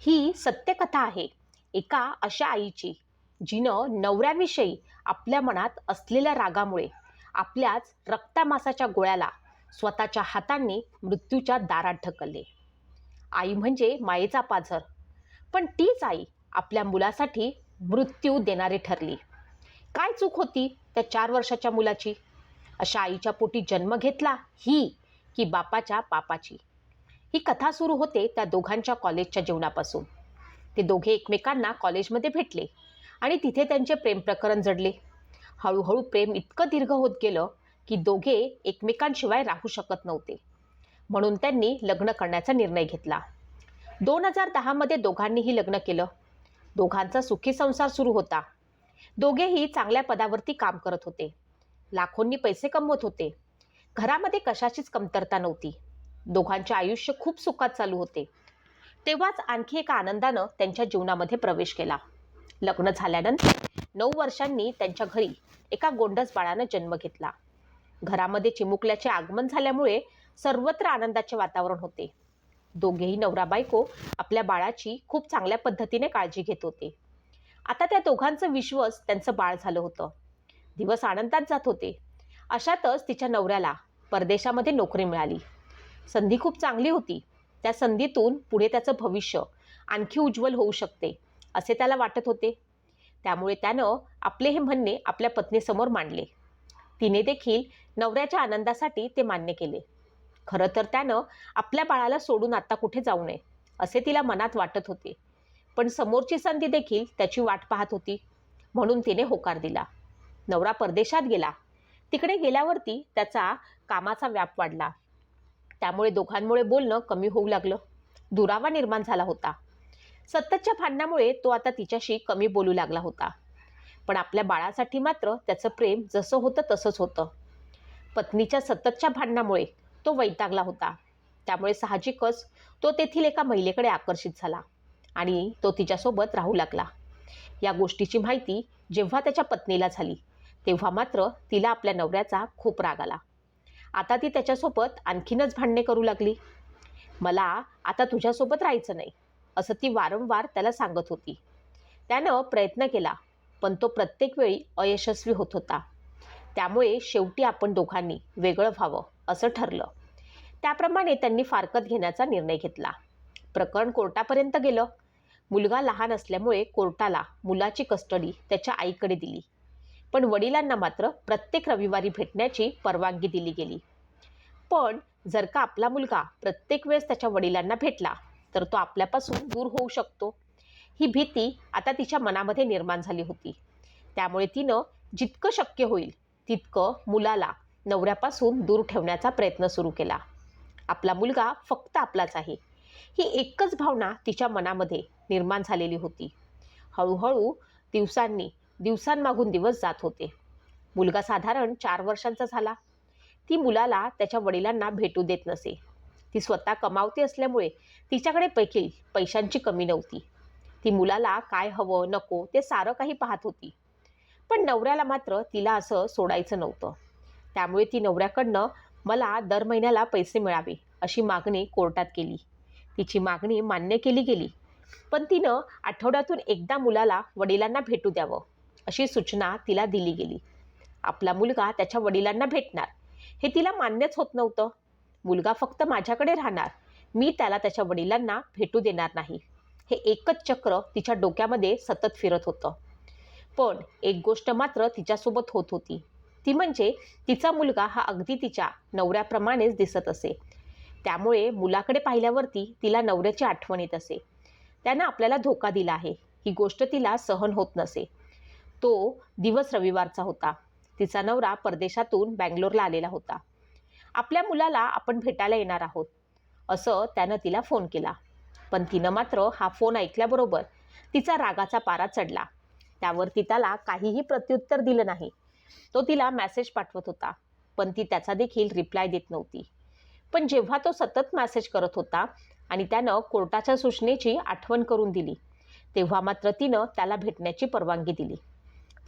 ही सत्यकथा आहे. एका अशा आईची जिनं नवऱ्याविषयी आपल्या मनात असलेल्या रागामुळे आपल्याच रक्तामासाच्या गोळ्याला स्वतःच्या हातांनी मृत्यूच्या दारात ढकलले. आई म्हणजे मायेचा पाझर पण तीच आई आपल्या मुलासाठी मृत्यू देणारी ठरली. काय चूक होती त्या चार वर्षाच्या मुलाची? अशा आईच्या पोटी जन्म घेतला ही की बापाच्या पापाची? ही कथा सुरू होते त्या दोघांच्या कॉलेजच्या जीवनापासून ते दोघे एकमेकांना कॉलेजमध्ये भेटले आणि तिथे त्यांचे प्रेम प्रकरण जडले. हळूहळू प्रेम इतकं दीर्घ होत गेलं की दोघे एकमेकांशिवाय राहू शकत नव्हते. म्हणून त्यांनी लग्न करण्याचा निर्णय घेतला. दोन हजार दहामध्ये दोघांनीही लग्न केलं. दोघांचा सुखी संसार सुरू होता. दोघेही चांगल्या पदावरती काम करत होते. लाखोंनी पैसे कमवत होते. घरामध्ये कशाचीच कमतरता नव्हती. दोघांचे आयुष्य खूप सुखात चालू होते. तेव्हाच आणखी एका आनंदानं त्यांच्या जीवनामध्ये प्रवेश केला. लग्न झाल्यानंतर नऊ वर्षांनी त्यांच्या घरी एका गोंडस बाळानं जन्म घेतला. घरामध्ये चिमुकल्याचे आगमन झाल्यामुळे सर्वत्र आनंदाचे वातावरण होते. दोघेही नवरा बायको आपल्या बाळाची खूप चांगल्या पद्धतीने काळजी घेत होते. आता त्या दोघांचं विश्वास त्यांचं बाळ झालं होतं. दिवस आनंदात जात होते. अशातच तिच्या नवऱ्याला परदेशामध्ये नोकरी मिळाली. संधी खूप चांगली होती. त्या संधीतून पुढे त्याचं भविष्य आणखी उज्ज्वल होऊ शकते असे त्याला वाटत होते. त्यामुळे त्यानं आपले हे म्हणणे आपल्या पत्नीसमोर मांडले. तिने देखील नवऱ्याच्या आनंदासाठी ते मान्य केले. खरं तर त्यानं आपल्या बाळाला सोडून आता कुठे जाऊ नये असे तिला मनात वाटत होते. पण समोरची संधी देखील त्याची वाट पाहत होती म्हणून तिने होकार दिला. नवरा परदेशात गेला. तिकडे गेल्यावरती त्याचा कामाचा व्याप वाढला. त्यामुळे दोघांमुळे बोलणं कमी होऊ लागलं. दुरावा निर्माण झाला होता. सततच्या भांडणामुळे तो आता तिच्याशी कमी बोलू लागला होता. पण आपल्या बाळासाठी मात्र त्याचं प्रेम जसं होतं तसंच होतं. पत्नीच्या सततच्या भांडणामुळे तो वैतागला होता. त्यामुळे साहजिकच तो तेथील एका महिलेकडे आकर्षित झाला आणि तो तिच्यासोबत राहू लागला. या गोष्टीची माहिती जेव्हा त्याच्या पत्नीला झाली तेव्हा मात्र तिला आपल्या नवऱ्याचा खूप राग आला. आता ती त्याच्यासोबत आणखीनच भांडणे करू लागली. मला आता तुझ्यासोबत राहायचं नाही असं ती वारंवार त्याला सांगत होती. त्यानं प्रयत्न केला पण तो प्रत्येक वेळी अयशस्वी होत होता. त्यामुळे शेवटी आपण दोघांनी वेगळं व्हावं असं ठरलं. त्याप्रमाणे त्यांनी फारकत घेण्याचा निर्णय घेतला. प्रकरण कोर्टापर्यंत गेलं. मुलगा लहान असल्यामुळे कोर्टाला मुलाची कस्टडी त्याच्या आईकडे दिली. पण वडिलांना मात्र प्रत्येक रविवारी भेटण्याची परवानगी दिली गेली. पण जर का आपला मुलगा प्रत्येक वेळेस त्याच्या वडिलांना भेटला तर तो आपल्यापासून दूर होऊ शकतो. ही भीती आता तिच्या मनामध्ये निर्माण झाली होती. त्यामुळे तिनं जितकं शक्य होईल तितकं मुलाला नवऱ्यापासून दूर ठेवण्याचा प्रयत्न सुरू केला. आपला मुलगा फक्त आपलाच आहे. ही एकच भावना तिच्या मनामध्ये निर्माण झालेली होती. हळूहळू दिवसांनी दिवसांमागून दिवस जात होते. मुलगा साधारण चार वर्षांचा झाला. ती मुलाला त्याच्या वडिलांना भेटू देत नसे. ती स्वतः कमावती असल्यामुळे तिच्याकडे पैकी पैशांची कमी नव्हती. ती मुलाला काय हवं नको ते सारं काही पाहत होती. पण नवऱ्याला मात्र तिला असं सोडायचं नव्हतं. त्यामुळे ती नवऱ्याकडनं मला दर महिन्याला पैसे मिळावे अशी मागणी कोर्टात केली. तिची मागणी मान्य केली गेली. पण तिनं आठवड्यातून एकदा मुलाला वडिलांना भेटू द्यावं. अशी सूचना तिला दिली गेली. आपला मुलगा त्याच्या वडिलांना भेटणार. हे तिला मान्यच होत नव्हतं. मुलगा फक्त माझ्याकडे राहणार. मी त्याला त्याच्या वडिलांना भेटू देणार नाही. हे एकच चक्र तिच्या डोक्यामध्ये सतत फिरत होतं. पण एक गोष्ट मात्र तिच्यासोबत होत होती. ती म्हणजे तिचा मुलगा हा अगदी तिच्या नवऱ्याप्रमाणेच दिसत असे. त्यामुळे मुलाकडे पाहिल्यावरती तिला नवऱ्याची आठवण येत असे. त्यानं आपल्याला धोका दिला आहे. ही गोष्ट तिला सहन होत नसे. तो दिवस रविवारचा होता. तिचा नवरा परदेशातून बँगलोरला आलेला होता. आपल्या मुलाला आपण भेटायला येणार आहोत. असं त्यानं तिला फोन केला. पण तिनं मात्र हा फोन ऐकल्याबरोबर तिचा रागाचा पारा चढला. त्यावर ती त्याला काहीही प्रत्युत्तर दिलं नाही. तो तिला मॅसेज पाठवत होता. पण ती त्याचा देखील रिप्लाय देत नव्हती. पण जेव्हा तो सतत मॅसेज करत होता आणि त्यानं कोर्टाच्या सूचनेची आठवण करून दिली तेव्हा मात्र तिनं त्याला भेटण्याची परवानगी दिली.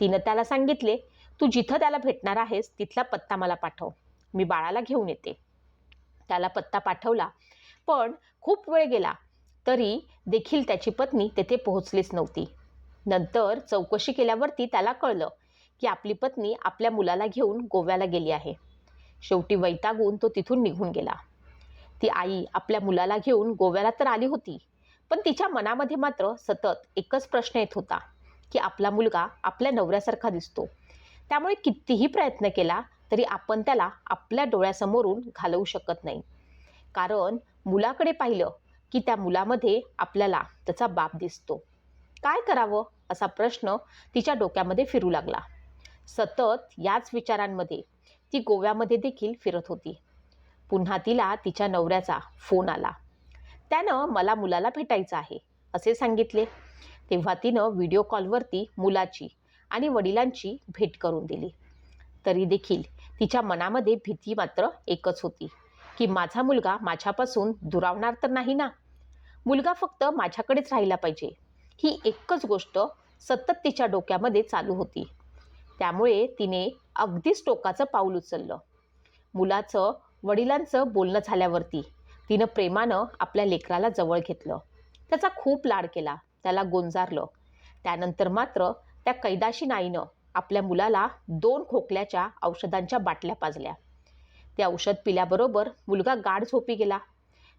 तिनं त्याला सांगितले तू जिथं त्याला भेटणार आहेस तिथला पत्ता मला पाठव. मी बाळाला घेऊन येते. त्याला पत्ता पाठवला. पण खूप वेळ गेला तरी देखील त्याची पत्नी तेथे पोहोचलीच नव्हती. नंतर चौकशी केल्यावरती त्याला कळलं की आपली पत्नी आपल्या मुलाला घेऊन गोव्याला गेली आहे. शेवटी वैतागून तो तिथून निघून गेला. ती आई आपल्या मुलाला घेऊन गोव्याला तर आली होती पण तिच्या मनामध्ये मात्र सतत एकच प्रश्न येत होता. की आपला मुलगा आपल्या नवऱ्यासारखा दिसतो. त्यामुळे कितीही प्रयत्न केला तरी आपण त्याला आपल्या डोळ्यासमोरून घालवू शकत नाही. कारण मुलाकडे पाहिलं की त्या मुलामध्ये आपल्याला त्याचा बाप दिसतो. काय करावं असा प्रश्न तिच्या डोक्यामध्ये फिरू लागला. सतत याच विचारांमध्ये ती गोव्यामध्ये देखील फिरत होती. पुन्हा तिला तिच्या नवऱ्याचा फोन आला. त्यानं मला मुलाला भेटायचं आहे असे सांगितले. तेव्हा तिनं व्हिडिओ कॉलवरती मुलाची आणि वडिलांची भेट करून दिली. तरी देखील तिच्या मनामध्ये भीती मात्र एकच होती की माझा मुलगा माझ्यापासून दुरावणार तर नाही ना? मुलगा फक्त माझ्याकडेच राहिला पाहिजे. ही एकच गोष्ट सतत तिच्या डोक्यामध्ये चालू होती. त्यामुळे तिने अगदीच टोकाचं पाऊल उचललं. मुलाचं वडिलांचं बोलणं झाल्यावरती तिनं प्रेमानं आपल्या लेकराला जवळ घेतलं. त्याचा खूप लाड केला. त्याला गोंजारलं. त्यानंतर मात्र त्या कैदाशी नाईनं आपल्या मुलाला दोन खोकल्याच्या औषधांच्या बाटल्या पाजल्या. ते औषध पिल्याबरोबर मुलगा गाढ झोपी गेला.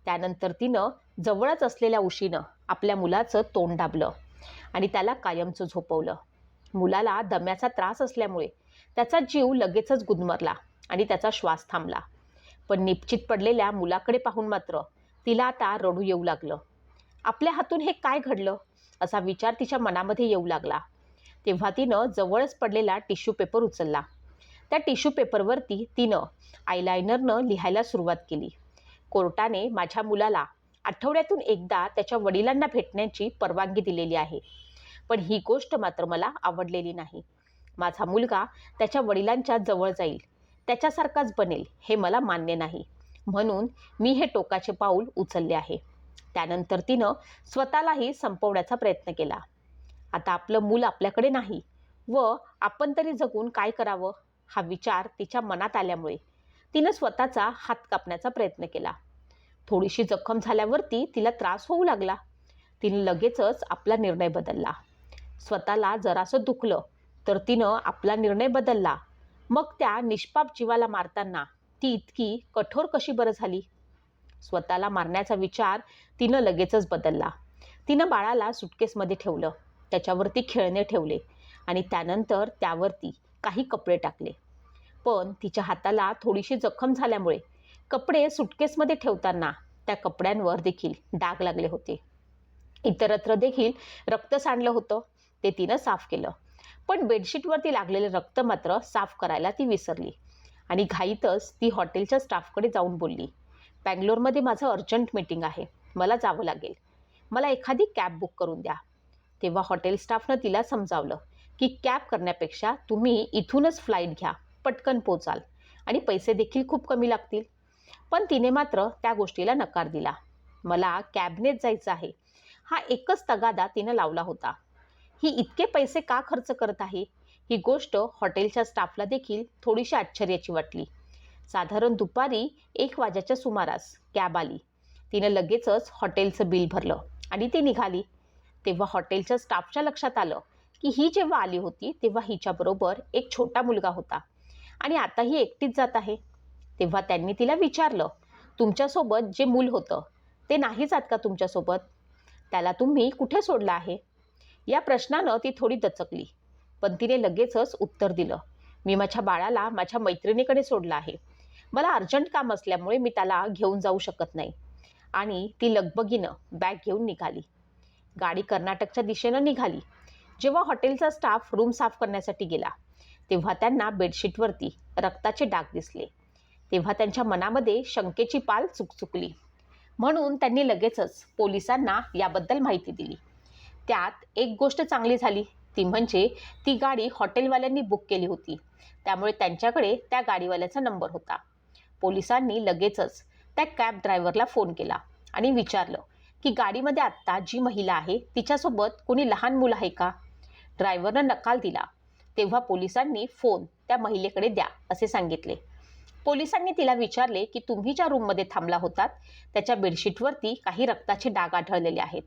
त्यानंतर तिनं जवळच असलेल्या उशीनं आपल्या मुलाचं तोंड दाबलं आणि त्याला कायमचं झोपवलं. मुलाला दम्याचा त्रास असल्यामुळे त्याचा जीव लगेचच गुदमरला आणि त्याचा श्वास थांबला. पण निश्चित पडलेल्या मुलाकडे पाहून मात्र तिला आता रडू येऊ लागलं. आपल्या हातून हे काय घडलं? असा विचार तिच्या मनामध्ये येऊ लागला. तेव्हा तिनं जवळच पडलेला टिश्यू पेपर उचलला. त्या टिश्यू पेपरवरती तिनं आयलायनरनं लिहायला सुरुवात केली. कोर्टाने माझ्या मुलाला आठवड्यातून एकदा त्याच्या वडिलांना भेटण्याची परवानगी दिलेली आहे. पण ही गोष्ट मात्र मला आवडलेली नाही. माझा मुलगा त्याच्या वडिलांच्या जवळ जाईल. त्याच्यासारखाच बनेल हे मला मान्य नाही. म्हणून मी हे टोकाचे पाऊल उचलले आहे. त्यानंतर तिनं स्वतःलाही संपवण्याचा प्रयत्न केला. आता आपलं मूल आपल्याकडे नाही व आपण तरी जगून काय करावं? हा विचार तिच्या मनात आल्यामुळे तिनं स्वतःचा हात कापण्याचा प्रयत्न केला. थोडीशी जखम झाल्यावरती तिला त्रास होऊ लागला. तिने लगेचच आपला निर्णय बदलला. स्वतःला जरासं दुखलं तर तिनं आपला निर्णय बदलला. मग त्या निष्पाप जीवाला मारताना ती इतकी कठोर कशी बरं झाली? स्वतःला मारण्याचा विचार तिनं लगेचच बदलला. तिनं बाळाला सुटकेसमध्ये ठेवलं. त्याच्यावरती खेळणे ठेवले आणि त्यानंतर त्यावरती काही कपडे टाकले. पण तिच्या हाताला थोडीशी जखम झाल्यामुळे कपडे सुटकेसमध्ये ठेवताना त्या कपड्यांवर देखील डाग लागले होते. इतरत्र देखील रक्त सांडलं होतं. ते तिनं साफ केलं. पण बेडशीटवरती लागलेलं रक्त मात्र साफ करायला ती विसरली आणि घाईतच ती हॉटेलच्या स्टाफकडे जाऊन बोलली. बँगलोरमध्ये माझं अर्जंट मीटिंग आहे. मला जावं लागेल. मला एखादी कॅब बुक करून द्या. तेव्हा हॉटेल स्टाफनं तिला समजावलं की कॅब करण्यापेक्षा तुम्ही इथूनच फ्लाईट घ्या. पटकन पोचाल. आणि पैसे देखील खूप कमी लागतील. पण तिने मात्र त्या गोष्टीला नकार दिला. मला कॅबनेच जायचं आहे. हा एकच तगादा तिनं लावला होता. ही इतके पैसे का खर्च करत आहे? ही गोष्ट हॉटेलच्या स्टाफला देखील थोडीशी आश्चर्याची वाटली. साधारण दुपारी एक वाजेच्या सुमारास कॅब आली. तिनं लगेचच हॉटेलचं बिल भरलं आणि ती निघाली. तेव्हा हॉटेलच्या स्टाफच्या लक्षात आलं की ही जेव्हा आली होती तेव्हा हिच्याबरोबर एक छोटा मुलगा होता आणि आता ही एकटीच जात आहे. तेव्हा त्यांनी तिला विचारलं तुमच्यासोबत जे मूल होतं ते नाही जात का तुमच्यासोबत? त्याला तुम्ही कुठे सोडलं आहे? या प्रश्नानं ती थोडी दचकली पण तिने लगेचच उत्तर दिलं मी माझ्या बाळाला माझ्या मैत्रिणीकडे सोडलं आहे. मला अर्जंट काम असल्यामुळे मी त्याला घेऊन जाऊ शकत नाही. आणि ती लगबगीनं बॅग घेऊन निघाली. गाडी कर्नाटकच्या दिशेनं निघाली. जेव्हा हॉटेलचा स्टाफ रूम साफ करण्यासाठी गेला तेव्हा त्यांना बेडशीटवरती रक्ताचे डाग दिसले. तेव्हा त्यांच्या मनामध्ये शंकेची पाल चुकचुकली. म्हणून त्यांनी लगेचच पोलिसांना याबद्दल माहिती दिली. त्यात एक गोष्ट चांगली झाली. ती म्हणजे ती गाडी हॉटेलवाल्यांनी बुक केली होती. त्यामुळे त्यांच्याकडे त्या गाडीवाल्याचा नंबर होता. पोलिसांनी लगेचच त्या कॅब ड्रायव्हरला फोन केला आणि विचारलं की गाडीमध्ये आत्ता जी महिला आहे तिच्यासोबत कोणी लहान मुलं आहे का? ड्रायव्हरनं नकार दिला. तेव्हा पोलिसांनी फोन त्या महिलेकडे द्या असे सांगितले. पोलिसांनी तिला विचारले की तुम्ही ज्या रूममध्ये थांबला होतात त्याच्या बेडशीटवरती काही रक्ताचे डाग आढळलेले आहेत.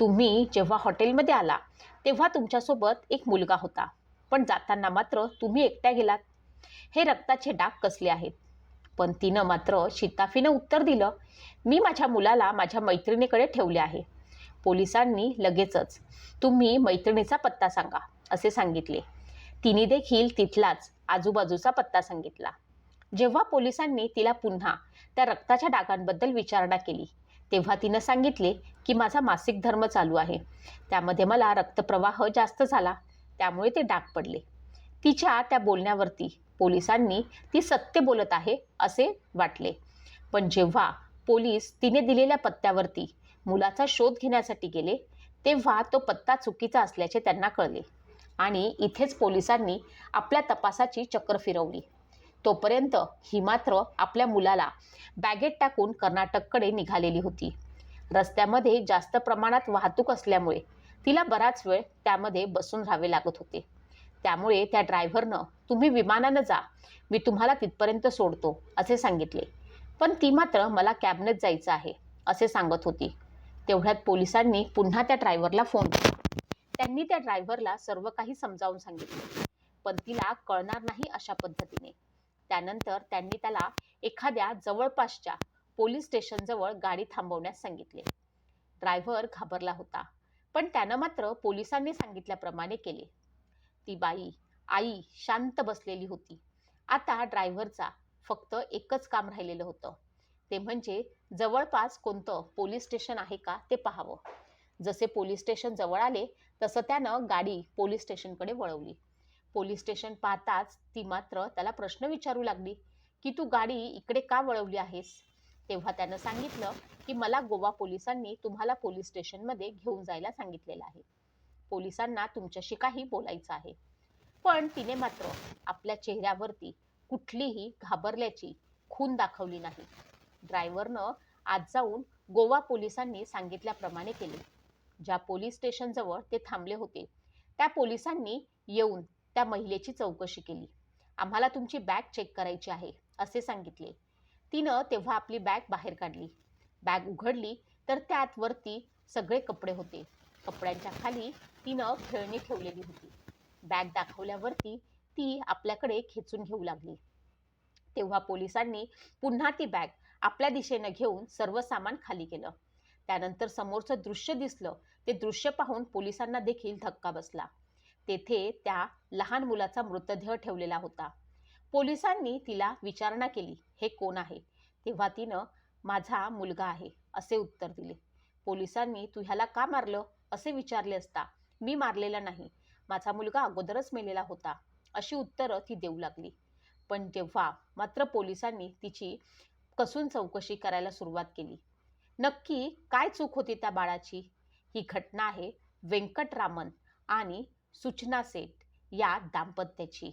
तुम्ही जेव्हा हॉटेलमध्ये आला तेव्हा तुमच्यासोबत एक मुलगा होता. पण जाताना मात्र तुम्ही एकट्या गेलात. हे रक्ताचे डाग कसले आहेत? पण तिनं मात्र शिताफीनं उत्तर दिलं. मी माझ्या मुलाला माझ्या मैत्रिणीकडे ठेवले आहे. पोलिसांनी लगेचच तुम्ही मैत्रिणीचा पत्ता सांगा असे सांगितले. तिने देखील तिथलाच आजूबाजूचा पत्ता सांगितला. जेव्हा पोलिसांनी तिला पुन्हा त्या रक्ताच्या डागांबद्दल विचारणा केली तेव्हा तिनं सांगितले की माझा मासिक धर्म चालू आहे. त्यामध्ये मला रक्तप्रवाह जास्त झाला त्यामुळे ते डाग पडले. तिच्या त्या बोलण्यावरती पोलिसांनी ती सत्य बोलत आहे असे वाटले. पण जेव्हा पोलीस तिने दिलेल्या पत्त्यावरती मुलाचा शोध घेण्यासाठी गेले तेव्हा तो पत्ता चुकीचा असल्याचे त्यांना कळले आणि इथेच पोलिसांनी आपल्या तपासाची चक्र फिरवली. तोपर्यंत ही मात्र आपल्या मुलाला बॅगेत टाकून कर्नाटककडे निघालेली होती. रस्त्यामध्ये जास्त प्रमाणात वाहतूक असल्यामुळे तिला बराच वेळ त्यामध्ये बसून राहावे लागत होते. त्यामुळे त्या ड्रायव्हरनं तुम्ही विमानानं जा. मी तुम्हाला तिथपर्यंत सोडतो असे सांगितले. पण ती मात्र मला कॅबनेत जायचं आहे असे सांगत होती. तेवढ्यात पोलिसांनी पुन्हा त्या ड्रायव्हरला फोन केला. त्यांनी त्या ड्रायव्हरला सर्व काही समजावून सांगितले. पण तिला कळणार नाही अशा पद्धतीने. त्यानंतर त्यांनी त्याला एखाद्या जवळपासच्या पोलीस स्टेशनजवळ गाडी थांबवण्यास सांगितले. ड्रायव्हर घाबरला होता पण त्यानं मात्र पोलिसांनी सांगितल्याप्रमाणे केले. ती बाई आई शांत बसलेली होती. आता ड्रायव्हरचा फक्त एकच काम राहिलेलं होतं. ते म्हणजे जवळपास कोणतं पोलीस स्टेशन आहे का ते पाहावं. जसे पोलीस स्टेशन जवळ आले तसं त्यानं गाडी पोलीस स्टेशनकडे वळवली. पोलीस स्टेशन पाहताच ती मात्र त्याला प्रश्न विचारू लागली की तू गाडी इकडे का वळवली आहेस? तेव्हा त्यानं सांगितलं की मला गोवा पोलिसांनी तुम्हाला पोलीस स्टेशनमध्ये घेऊन जायला सांगितलेलं आहे. पोलिसांना तुमच्याशी काही बोलायचं आहे. पण तिने मात्र आपल्या चेहऱ्यावरती कुठलीही घाबरल्याची खून दाखवली नाही. ड्रायव्हरनं आज जाऊन गोवा पोलिसांनी सांगितल्याप्रमाणे केले. ज्या पोलीस स्टेशनजवळ ते थांबले होते त्या पोलिसांनी येऊन त्या महिलेची चौकशी केली. आम्हाला तुमची बॅग चेक करायची आहे असे सांगितले. तिनं तेव्हा आपली बॅग बाहेर काढली. बॅग उघडली तर त्यात वरती सगळे कपडे होते. कपड्यांच्या खाली तिनं खेळणी ठेवलेली होती. बॅग दाखवल्यावरती ती आपल्याकडे खेचून घेऊ लागली. तेव्हा पोलिसांनी पुन्हा ती बॅग आपल्या दिशेनं घेऊन सर्व सामान खाली केलं. त्यानंतर समोरचं दृश्य दिसलं. ते दृश्य पाहून पोलिसांना देखील धक्का बसला. तेथे त्या लहान मुलाचा मृतदेह ठेवलेला होता. पोलिसांनी तिला विचारणा केली हे कोण आहे? तेव्हा तिनं माझा मुलगा आहे असे उत्तर दिले. पोलिसांनी तू ह्याला का मारलं? असे विचारले असता मी मारलेला नाही. माझा मुलगा अगोदरच मेलेला होता अशी उत्तरं ती देऊ लागली. पण तेव्हा मात्र पोलिसांनी तिची कसून चौकशी करायला सुरुवात केली. नक्की काय चूक होती त्या बाळाची? ही घटना आहे व्यंकटरामन आणि सूचना सेठ या दाम्पत्याची.